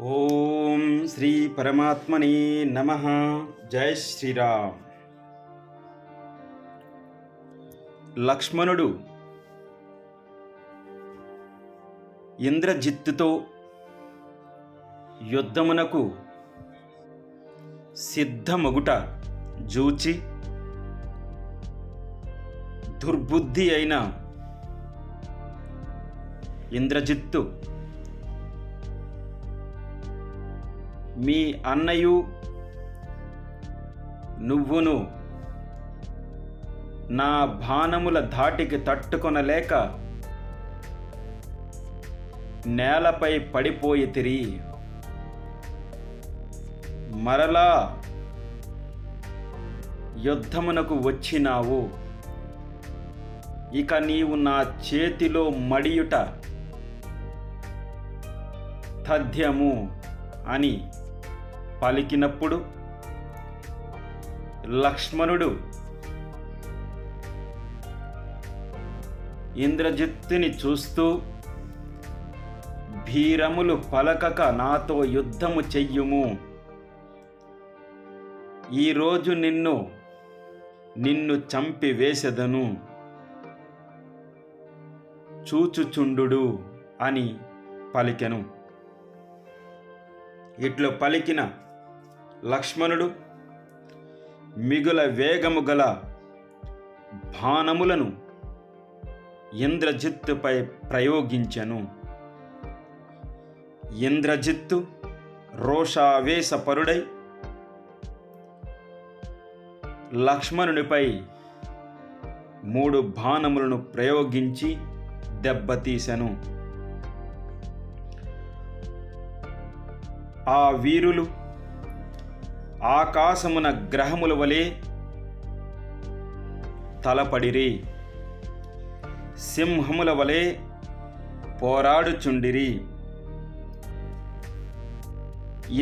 ఓం శ్రీ పరమాత్మని నమ. జై శ్రీరామ్. లక్ష్మణుడు ఇంద్రజిత్తుతో యుద్ధమునకు సిద్ధమగుట జూచి దుర్బుద్ధి అయిన ఇంద్రజిత్తు మీ అన్నయు నువ్వును నా బాణముల ధాటికి తట్టుకొనలేక నేలపై పడిపోయి తిరి. మరలా యుద్ధమునకు వచ్చినావు. ఇక నీవు నా చేతిలో మడియుట తథ్యము అని పలికినప్పుడు లక్ష్మణుడు ఇంద్రజిత్తుని చూస్తూ భీరములు పలకక నాతో యుద్ధము చెయ్యుము. ఈరోజు నిన్ను నిన్ను చంపివేసెదను చూచుచుండు అని పలికెను. ఇట్లు పలికిన లక్ష్మణుడు మిగుల వేగము గల బాణములను ఇంద్రజిత్తుపై ప్రయోగించెను. ఇంద్రజిత్తు రోషావేశపరుడై లక్ష్మణునిపై మూడు బాణములను ప్రయోగించి దెబ్బతీసెను. ఆ వీరులు ఆకాశమున గ్రహముల వలె తలపడిరి. సింహముల వలె పోరాడుచుండిరి.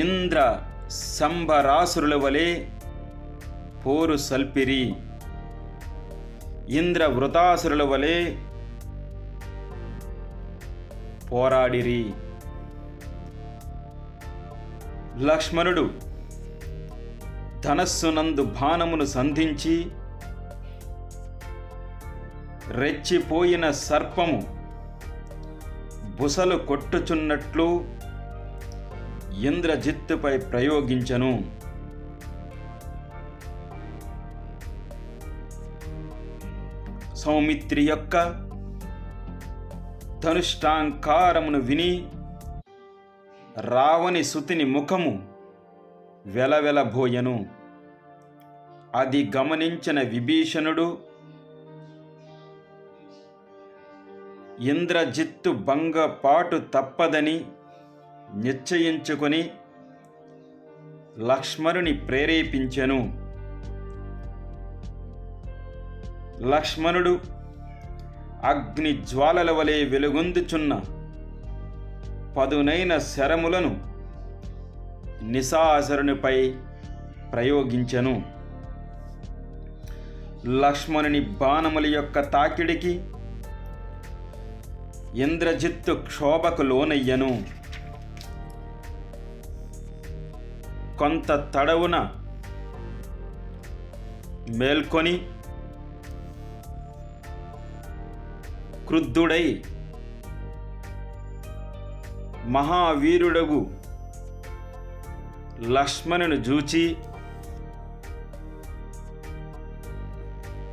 ఇంద్ర సంబరాసురుల వలె పోరు సల్పిరి. ఇంద్ర వృతాసురుల వలె పోరాడిరి. లక్ష్మణుడు ధనస్సునందు బాణమును సంధించి రెచ్చిపోయిన సర్పము బుసలు కొట్టుచున్నట్లు ఇంద్రజిత్తుపై ప్రయోగించను. సౌమిత్రి యొక్క ధనుష్టాంకారమును విని రావణి సుతిని ముఖము వెలవెలబోయెను. అది గమనించిన విభీషణుడు ఇంద్రజిత్తు భంగపాటు తప్పదని నిశ్చయించుకొని లక్ష్మణుని ప్రేరేపించెను. లక్ష్మణుడు అగ్ని జ్వాలల వలె వెలుగొందుచున్న పదునైన శరములను నిశాసరునిపై ప్రయోగించెను. లక్ష్మణుని బాణముల యొక్క తాకిడికి ఇంద్రజిత్తు క్షోభకు లోనయ్యను. కొంత తడవున మేల్కొని క్రుద్ధుడై మహావీరుడగు లక్ష్మణును జూచి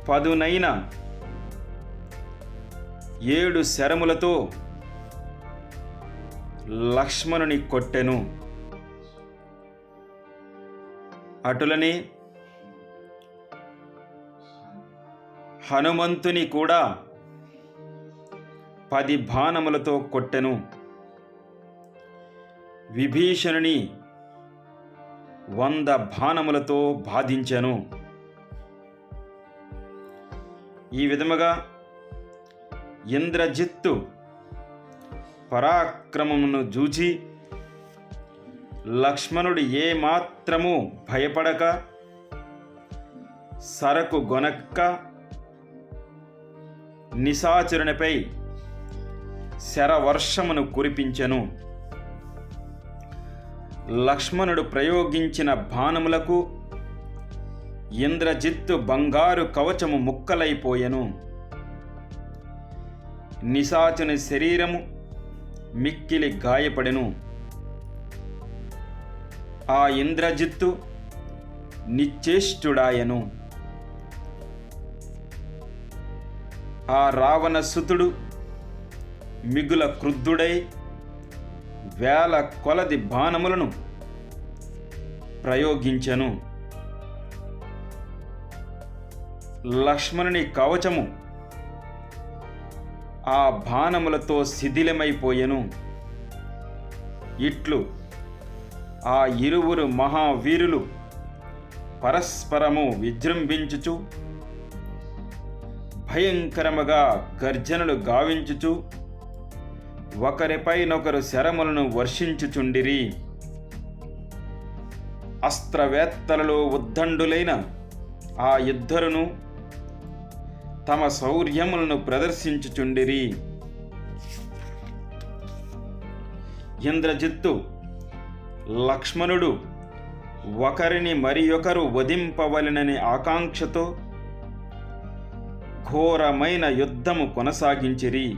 పదునైన ఏడు శరములతో లక్ష్మణుని కొట్టెను. అటులనే హనుమంతుని కూడా పది బాణములతో కొట్టెను. విభీషణుని వంద బాణములతో బాధించెను. ఈ విధముగా ఇంద్రజిత్తు పరాక్రమమును జూచి లక్ష్మణుడు ఏమాత్రము భయపడక సరకు గొనక్క నిశాచరునిపై శరవర్షమును కురిపించెను. లక్ష్మణుడు ప్రయోగించిన బాణములకు ఇంద్రజిత్తు బంగారు కవచము ముక్కలైపోయెను. నిశాచుని శరీరము మిక్కిలి గాయపడెను. ఆ ఇంద్రజిత్తు నిశ్చేష్టుడాయను. ఆ రావణ సుతుడు మిగుల క్రుద్ధుడై వేల కొలది బాణములను ప్రయోగించెను. లక్ష్మణుని కవచము. ఆ బాణములతో శిథిలమైపోయెను. ఇట్లు ఆ ఇరువురు మహావీరులు పరస్పరము విజృంభించుచు భయంకరముగా గర్జనలు గావించుచు ఒకరిపైనొకరు శరములను వర్షించుచుండిరి. అస్త్రవేత్తలలో ఉద్దండులైన ఆ ఇద్దరును తమ శౌర్యములను ప్రదర్శించుచుండిరి. ఇంద్రజిత్తు లక్ష్మణుడు ఒకరిని మరి ఒకరు వధింపవలనని ఆకాంక్షతో ఘోరమైన యుద్ధము కొనసాగించిరి.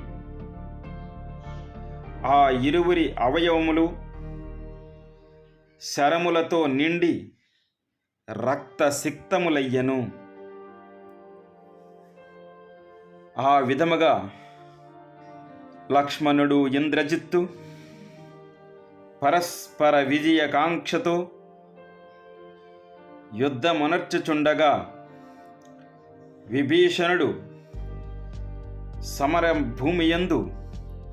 ఆ ఇరువురి అవయవములు శరములతో నిండి రక్తసిక్తములయ్యను. ఆ విధముగా లక్ష్మణుడు ఇంద్రజిత్తు పరస్పర విజయకాంక్షతో యుద్ధమునర్చుచుండగా విభీషణుడు సమర భూమియందు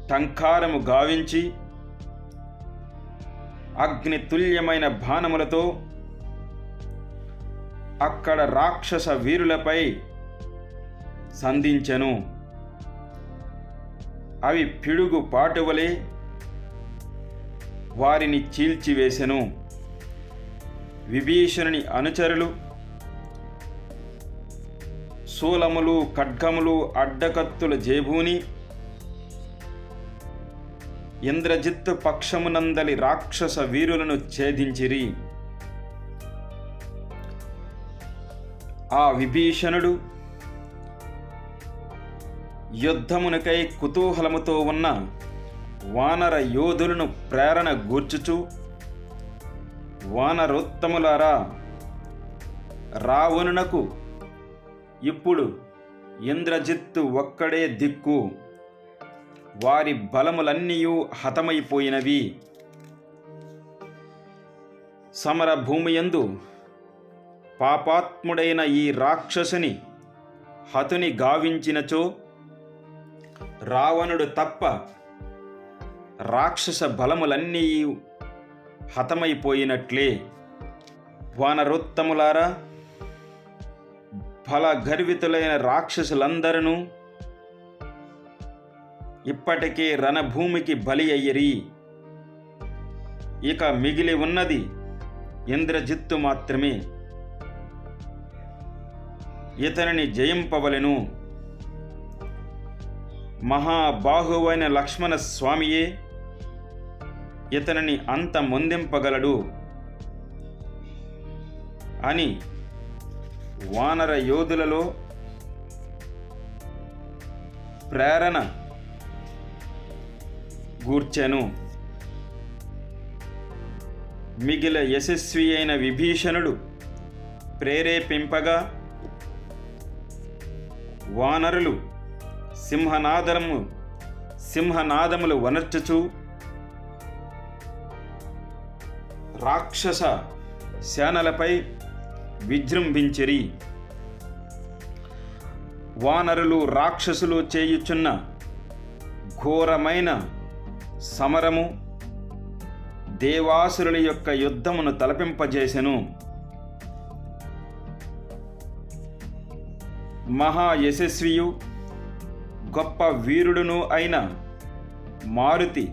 టంకారము గావించి అగ్ని తుల్యమైన బాణములతో అక్కడ రాక్షస వీరులపై సంధించెను. అవి పిడుగు పాటువలే వారిని చీల్చివేసెను. విభీషణుని అనుచరులు శూలములు ఖడ్గములు అడ్డకత్తుల జేబూని ఇంద్రజిత్తు పక్షమునందలి రాక్షస వీరులను ఛేదించిరి. ఆ విభీషణుడు యుద్ధమునకై కుతూహలముతో ఉన్న వానర యోధులను ప్రేరణ గూర్చుచు వానరోత్తములారా రావణునకు ఇప్పుడు ఇంద్రజిత్తు ఒక్కడే దిక్కు. వారి బలములన్నీయూ హతమైపోయినవి. సమర భూమియందు పాపాత్ముడైన ఈ రాక్షసుని హతుని గావించినచో రావణుడు తప్ప రాక్షస బలములన్నీ హతమైపోయినట్లే. వానరోత్తములారా ఫల గర్వితులైన రాక్షసులందరూ ఇప్పటికే రణభూమికి బలి అయ్యరి. ఇక మిగిలి ఉన్నది ఇంద్రజిత్తు మాత్రమే. ఇతనిని జయింపవలెను. మహాబాహువైన లక్ష్మణ స్వామియే ఇతనిని అంత ముందింపగలడు అని వానర యోధులలో ప్రేరణ గూర్చెను. మిగిల యశస్వి అయిన విభీషణుడు ప్రేరేపింపగా వానరులు సింహనాదము సింహనాదములు వనర్చుచు. రాక్షస శానలపై విజృంభించిరి. వానరులు రాక్షసులు చేయుచున్న ఘోరమైన సమరము దేవాసురుల యొక్క యుద్ధమును తలపింపజేసెను. మహా యశస్వియు గొప్ప వీరుడును అయిన మారుతి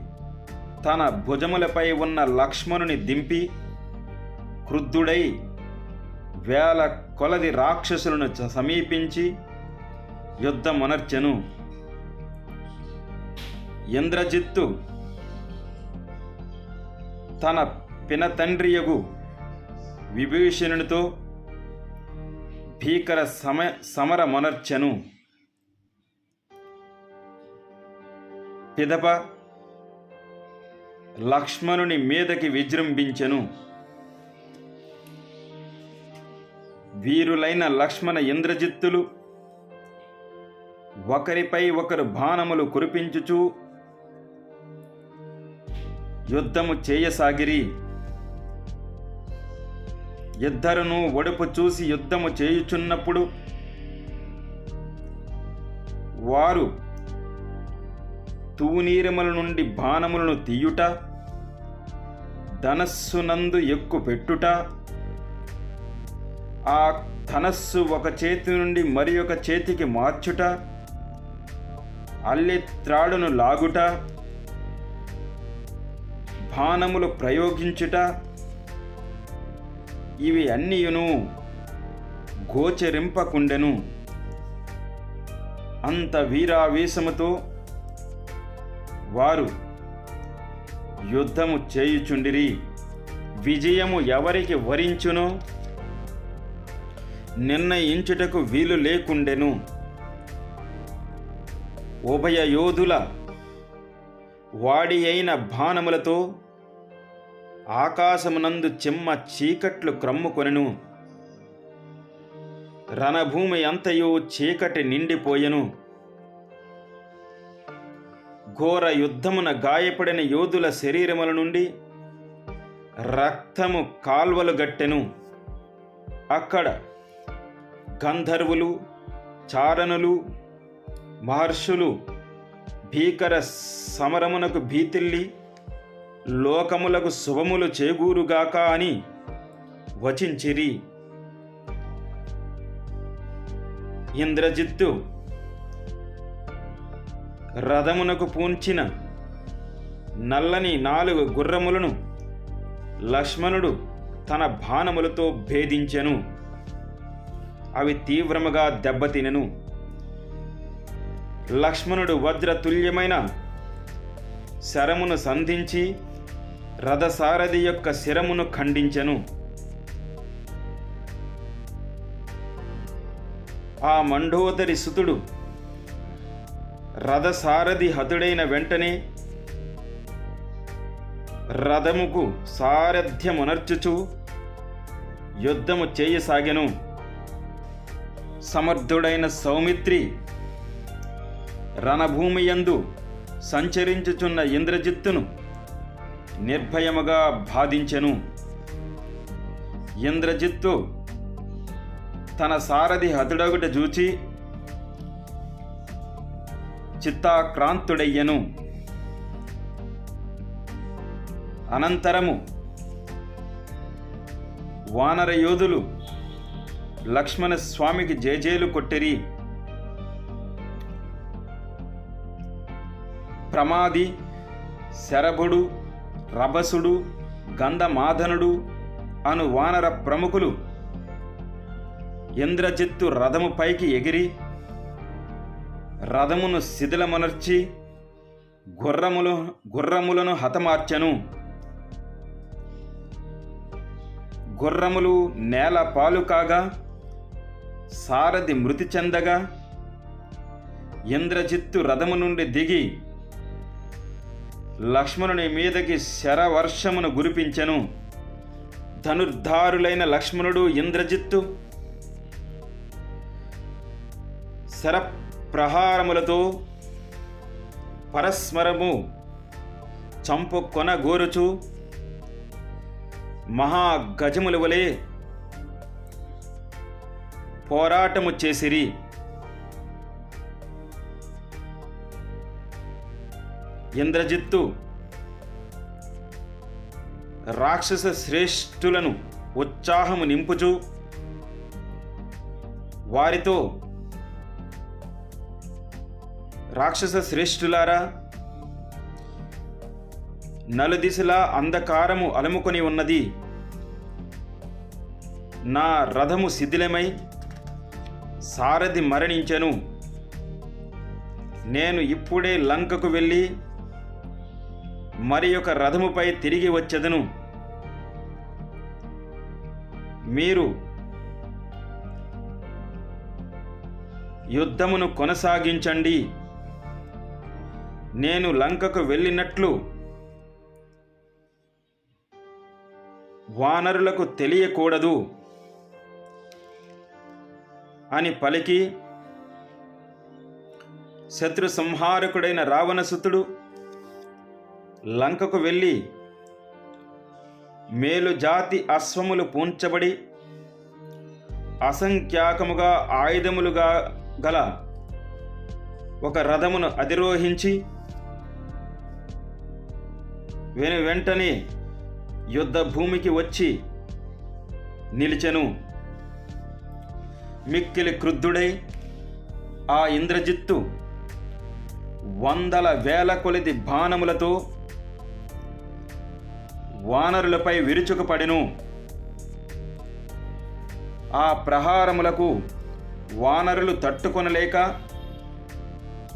తన భుజములపై ఉన్న లక్ష్మణుని దింపి క్రుద్ధుడై వేల కొలది రాక్షసులను సమీపించి యుద్ధమునర్చెను. ఇంద్రజిత్తు తన పినతండ్రియగు విభీషణునితో భీకర సమ సమరమొనర్చెను. పిదప లక్ష్మణుని మీదకి విజృంభించెను. వీరులైన లక్ష్మణ ఇంద్రజిత్తులు ఒకరిపై ఒకరు బాణములు కురిపించుచు యుద్ధము చేయసాగిరి. ఇద్దరును ఒడుపు చూసి యుద్ధము చేయుచున్నప్పుడు వారు తూనీరముల నుండి బాణములను తీయుట ధనస్సునందు ఎక్కు పెట్టుట ఆ ధనస్సు ఒక చేతి నుండి మరి ఒక చేతికి మార్చుట అల్లె త్రాడును లాగుట బాణములు ప్రయోగించుట ఇవి అన్నీయును గోచరింపకుండెను. అంత వీరావేశముతో వారు యుద్ధము చేయుచుండిరి. విజయము ఎవరికి వరించును? నిర్ణయించుటకు వీలు లేకుండెను. ఉభయ యోధుల వాడి అయిన బాణములతో ఆకాశమునందు చిమ్మ చీకట్లు క్రమ్ముకొనెను. రణభూమి అంతయు చీకటి నిండిపోయెను. ఘోర యుద్ధమున గాయపడిన యోధుల శరీరముల నుండి రక్తము కాల్వలు గట్టెను. అక్కడ గంధర్వులు చారణులు మహర్షులు భీకర సమరమునకు భీతిల్లి లోకములకు శుభములు చేకూరుగాక అని వచించిరి. ఇంద్రజిత్తు రథమునకు పూంచిన నల్లని నాలుగు గుర్రములను లక్ష్మణుడు తన బాణములతో భేదించెను. అవి తీవ్రముగా దెబ్బతినెను. లక్ష్మణుడు వజ్రతుల్యమైన శరమును సంధించి రథసారథి యొక్క శిరమును ఖండించెను. ఆ మండోదరి సుతుడు రథసారథి హతుడైన వెంటనే రథముకు సారథ్యమునర్చుచు యుద్ధము చేయసాగెను. సమర్థుడైన సౌమిత్రి రణభూమియందు సంచరించుచున్న ఇంద్రజిత్తును నిర్భయముగా బాధించెను. ఇంద్రజిత్తు తన సారథి హతుడగుట చూచి చిత్తాక్రాంతుడయ్యను. అనంతరము వానర యోధులు లక్ష్మణ స్వామికి జేజేలు కొట్టిరి. ప్రమాది శరభుడు రభసుడు గంధమాధనుడు అను వానర ప్రముఖులు ఇంద్రజిత్తు రథము పైకి ఎగిరి రథమును శిథిలమనర్చి గుర్రములు గుర్రములను హతమార్చెను. గుర్రములు నేల పాలు కాగా సారథి మృతి చెందగా ఇంద్రజిత్తు రథము నుండి దిగి లక్ష్మణుని మీదకి శరవర్షమును గురిపించెను. ధనుర్ధారులైన లక్ష్మణుడు ఇంద్రజిత్తు శర ప్రహారములతో పరస్మరము చంపు కొనగోరుచు మహాగజముల వలె పోరాటము చేసిరి. ఇంద్రజిత్తు రాక్షస శ్రేష్ఠులను ఉత్సాహము నింపుచు వారితో రాక్షస శ్రేష్ఠులారా నలుదిశలా అంధకారము అలుముకొని ఉన్నది. నా రథము శిథిలమై సారథి మరణించెను. నేను ఇప్పుడే లంకకు వెళ్ళి మరి ఒక రథముపై తిరిగి వచ్చెదను. మీరు యుద్ధమును కొనసాగించండి. నేను లంకకు వెళ్ళినట్లు వానరులకు తెలియకూడదు అని పలికి శత్రు సంహారకుడైన రావణసుతుడు లంకకు వెళ్ళి మేలు జాతి అశ్వములు పూంచబడి అసంఖ్యాకముగా ఆయుధములుగా గల ఒక రథమును అధిరోహించి వెను వెంటనే యుద్ధ భూమికి వచ్చి నిలిచెను. మిక్కిలి క్రుద్ధుడై ఆ ఇంద్రజిత్తు వందల వేల కొలిది బాణములతో వానరులపై విరుచుకుపడెను. ఆ ప్రహారములకు వానరులు తట్టుకొనలేక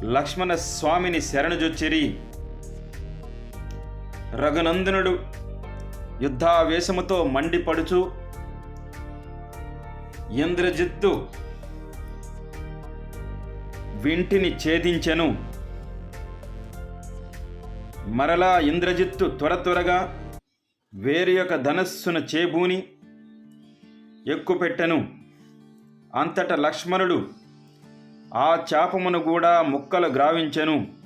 లక్ష్మణ స్వామిని శరణుజొచ్చిరి. రఘునందనుడు యుద్ధావేశముతో మండిపడుచు ఇంద్రజిత్తు వింటిని ఛేదించెను. మరలా ఇంద్రజిత్తు త్వర త్వరగా వేరు యొక్క ధనస్సును చేబూని ఎక్కుపెట్టెను. అంతట లక్ష్మణుడు ఆ చాపమును కూడా ముక్కలు గ్రావించెను.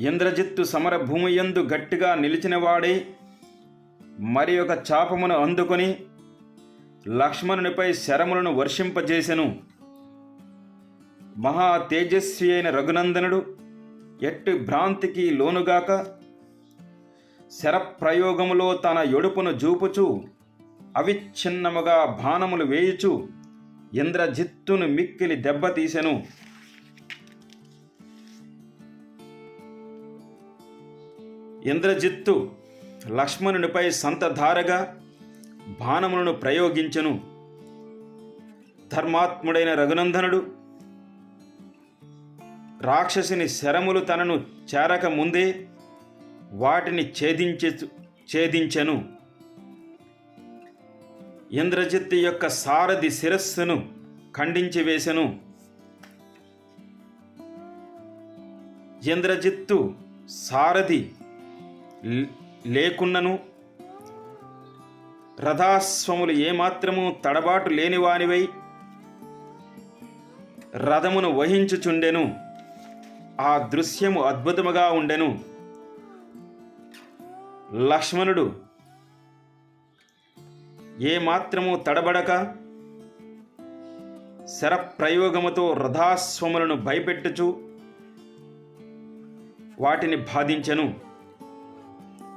ఇంద్రజిత్తు సమరభూమియందు గట్టిగా నిలిచినవాడే మరి ఒక చాపమును అందుకొని లక్ష్మణునిపై శరములను వర్షింపజేసెను. మహా తేజస్వి అయిన రఘునందనుడు ఎట్టి భ్రాంతికి లోనుగాక శరప్రయోగములో తన ఎడుపును జూపుచు అవిచ్ఛిన్నముగా బాణములు వేయుచు ఇంద్రజిత్తును మిక్కిలి దెబ్బతీసెను. ఇంద్రజిత్తు లక్ష్మణునిపై సంతధారగా బాణములను ప్రయోగించెను. ధర్మాత్ముడైన రఘునందనుడు రాక్షసుని శరములు తనను చేరక ముందే వాటిని ఛేదించే ఛేదించెను. ఇంద్రజిత్తు యొక్క సారథి శిరస్సును ఖండించి వేసెను. ఇంద్రజిత్తు సారథి లేకున్నను రథాస్వములు ఏమాత్రము తడబాటు లేనివానివై రథమును వహించుచుండెను. ఆ దృశ్యము అద్భుతముగా ఉండెను. లక్ష్మణుడు ఏమాత్రము తడబడక శరప్రయోగముతో రథాస్వములను భయపెట్టుచు వాటిని బాధించెను.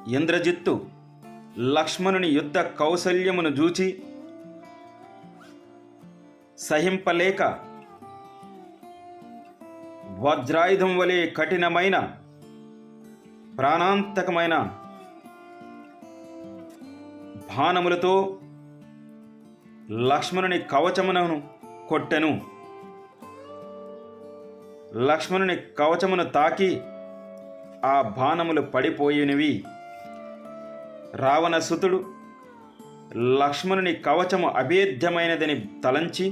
ఇంద్రజిత్తు లక్ష్మణుని యుద్ధ కౌశల్యమును చూచి సహింపలేక వజ్రాయుధం వలె కఠినమైన ప్రాణాంతకమైన బాణములతో లక్ష్మణుని కవచమును కొట్టెను. లక్ష్మణుని కవచమును తాకి ఆ బాణములు పడిపోయినవి. రావణసుతుడు లక్ష్మణుని కవచము అభేద్యమైనదని తలంచి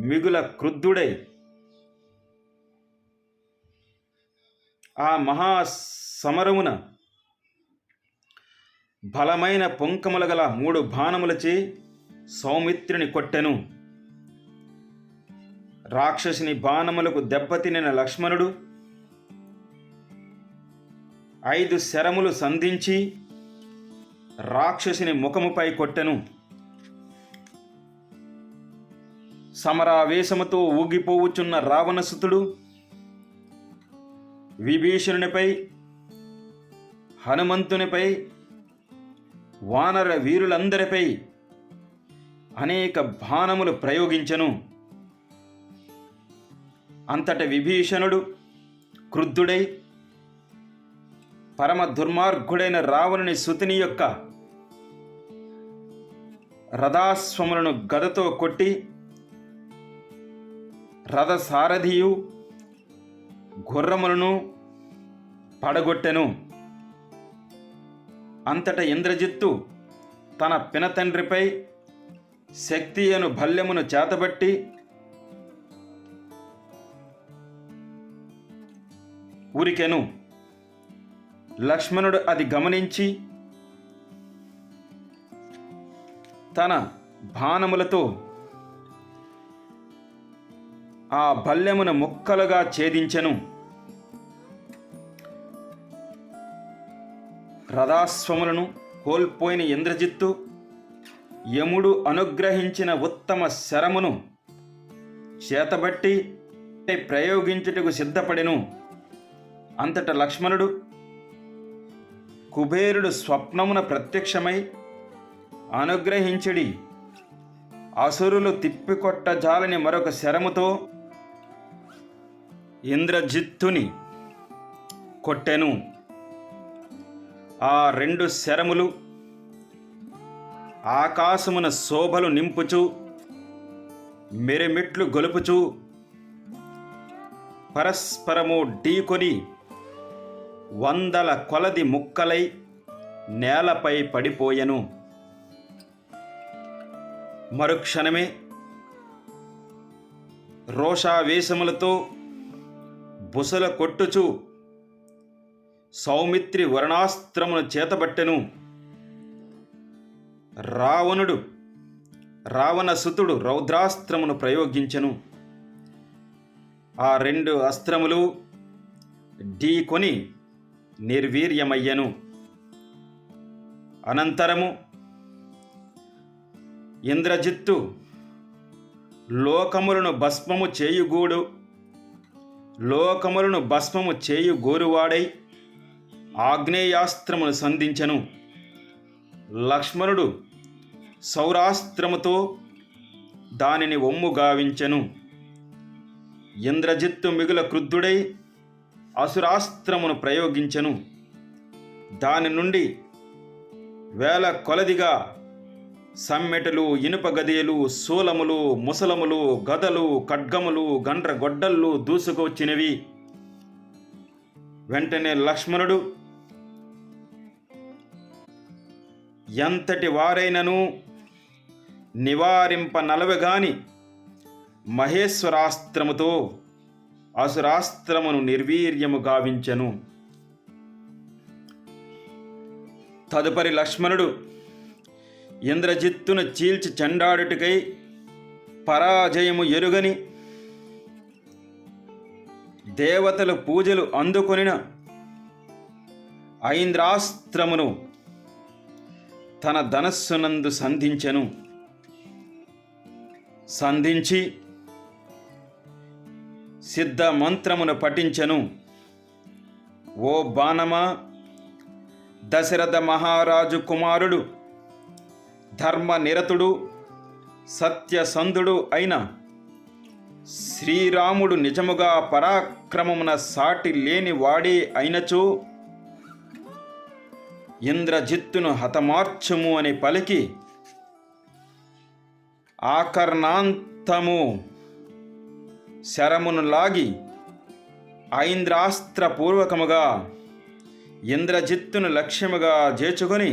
మిగుల క్రుద్ధుడై ఆ మహా సమరమున బలమైన పొంకముల గల మూడు బాణములచే సౌమిత్రుని కొట్టెను. రాక్షసుని బాణములకు దెబ్బతినిన లక్ష్మణుడు ఐదు శరములు సంధించి రాక్షసుని ముఖముపై కొట్టెను. సమరావేశముతో ఊగిపోవుచున్న రావణసుతుడు విభీషణునిపై హనుమంతునిపై వానర వీరులందరిపై అనేక బాణములు ప్రయోగించెను. అంతట విభీషణుడు క్రుద్ధుడై పరమ దుర్మార్గుడైన రావణుని సుతిని యొక్క రథాస్వములను గదతో కొట్టి రథసారథియు గుర్రములను పడగొట్టెను. అంతట ఇంద్రజిత్తు తన పినతండ్రిపై శక్తి అను భల్యమును చేతబట్టి ఉరికెను. లక్ష్మణుడు అది గమనించి తన బాణములతో ఆ భల్యమును ముక్కలుగా ఛేదించెను. రథాస్వములను కోల్పోయిన ఇంద్రజిత్తు యముడు అనుగ్రహించిన ఉత్తమ శరమును చేతబట్టి ప్రయోగించుటకు సిద్ధపడెను. అంతట లక్ష్మణుడు కుబేరుడు స్వప్నమున ప్రత్యక్షమై అనుగ్రహించిడి. అసురులు తిప్పికొట్ట జాలని మరొక శరముతో ఇంద్రజిత్తుని కొట్టెను. ఆ రెండు శరములు ఆకాశమున శోభలు నింపుచు మెరిమిట్లు గొలుపుచు పరస్పరము ఢీకొని వందల కొలది ముక్కలై నేలపై పడిపోయెను. మరుక్షణమే రోషావేశములతో బుసల కొట్టుచు సౌమిత్రి వరణాస్త్రమును చేతబట్టెను. రావణుడు రావణసుతుడు రౌద్రాస్త్రమును ప్రయోగించెను. ఆ రెండు అస్త్రములు ఢీకొని నిర్వీర్యమయ్యను. అనంతరము ఇంద్రజిత్తు లోకములను భస్మము చేయుగూడు లోకములను భస్మము చేయుగోరువాడై ఆగ్నేయాస్త్రమును సంధించెను. లక్ష్మణుడు సౌరాస్త్రముతో దానిని ఒమ్ము గావించెను. ఇంద్రజిత్తు మిగుల క్రుద్ధుడై అసురాస్త్రమును ప్రయోగించెను. దాని నుండి వేల కొలదిగా సమ్మెటలు ఇనుప గదియలు శూలములు ముసలములు గదలు ఖడ్గములు గండ్ర గొడ్డళ్ళు దూసుకొచ్చినవి. వెంటనే లక్ష్మణుడు ఎంతటి వారైనను నివారింప నలవగాని మహేశ్వరాస్త్రముతో అసురాస్త్రమును నిర్వీర్యము గావించెను. తదుపరి లక్ష్మణుడు ఇంద్రజిత్తును చీల్చి చెండాడుటకై పరాజయము ఎరుగని దేవతలు పూజలు అందుకొనిన ఐంద్రాస్త్రమును తన ధనస్సునందు సంధించెను. సంధించి సిద్ధ మంత్రమును పఠించెను. ఓ బాణమా దశరథ మహారాజు కుమారుడు ధర్మ నిరతుడు సత్యసంధుడు అయిన శ్రీరాముడు నిజముగా పరాక్రమమున సాటి లేని వాడే అయినచో ఇంద్రజిత్తును హతమార్చుము అని పలికి ఆకర్ణాంతము శరమును లాగి ఐంద్రాస్త్రపూర్వకముగా ఇంద్రజిత్తును లక్ష్యముగా చేర్చుకొని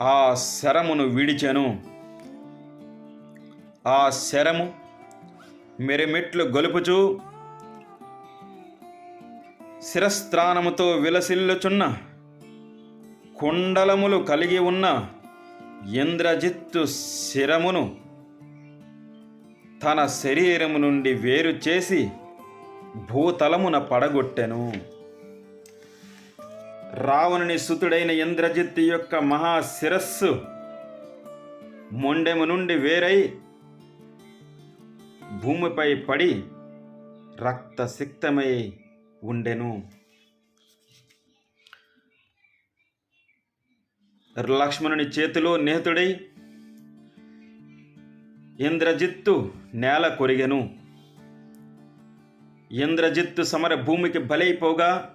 ఆ శరమును విడిచెను. ఆ శరము మెరిమెట్లు గొలుపుచూ శిరస్త్రానముతో విలసిల్లుచున్న కుండలములు కలిగి ఉన్న ఇంద్రజిత్తు శిరమును తన శరీరము నుండి వేరు చేసి భూతలమున పడగొట్టెను. రావణుని సుతుడైన ఇంద్రజిత్తు యొక్క మహాశిరస్సు మొండెము నుండి వేరై భూమిపై పడి రక్తసిక్తమై ఉండెను. లక్ష్మణుని చేతిలో నేతుడై ఇంద్రజిత్తు నేల కొరిగెను. ఇంద్రజిత్తు సమర భూమికి బలైపోగా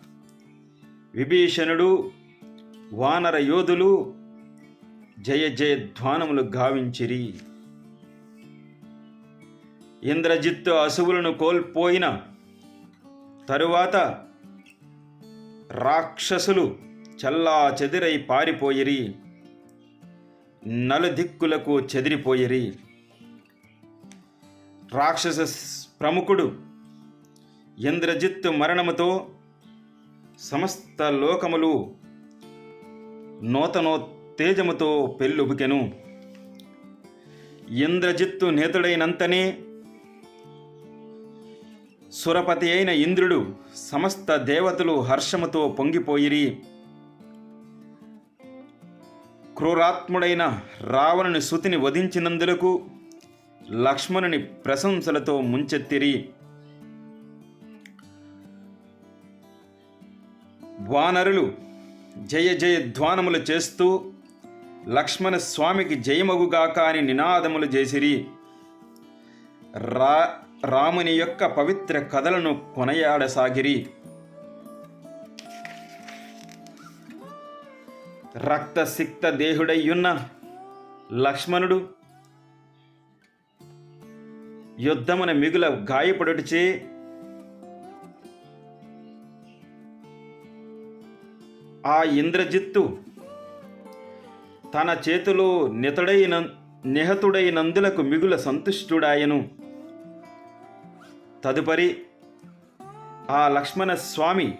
విభీషణుడు వానర యోధులు జయ జయధ్వానములు గావించిరి. ఇంద్రజిత్తు అసువులను కోల్పోయిన తరువాత రాక్షసులు చల్లా చెదిరై పారిపోయిరి. నలుదిక్కులకు చెదిరిపోయిరి. రాక్షస ప్రముఖుడు ఇంద్రజిత్తు మరణముతో సమస్త లోకములు నూతనోత్తేజముతో పెళ్ళుబుకెను. ఇంద్రజిత్తు నేతుడైనంతనే సురపతి అయిన ఇంద్రుడు సమస్త దేవతలు హర్షముతో పొంగిపోయిరి. క్రూరాత్ముడైన రావణుని సుతిని వధించినందులకు లక్ష్మణుని ప్రశంసలతో ముంచెత్తిరి. వానరులు జయ జయ ధ్వానములు చేస్తూ లక్ష్మణ స్వామికి జయమగుగాక అని నినాదములు చేసిరి. రా రాముని యొక్క పవిత్ర కథలను కొనయాడసాగిరి. రక్తసిక్త దేహుడయ్యున్న లక్ష్మణుడు యుద్ధమున మిగుల గాయపడుటచే ఆ ఇంద్రజిత్తు తన చేతిలో నితడైన నిహతుడైనందులకు మిగుల సంతుష్టుడాయను. తదుపరి ఆ లక్ష్మణ స్వామి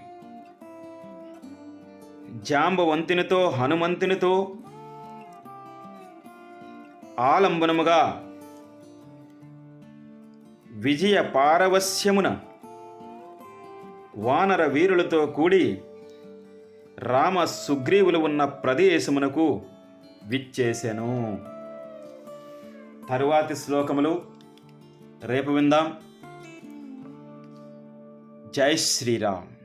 జాంబవంతునితో హనుమంతునితో ఆలంబనముగా విజయ పారవశ్యమున వానర వీరులతో కూడి రామ సుగ్రీవులు ఉన్న ప్రదేశమునకు విచ్చేసెను. తరువాతి శ్లోకములు రేపు విందాం. జై శ్రీరామ్.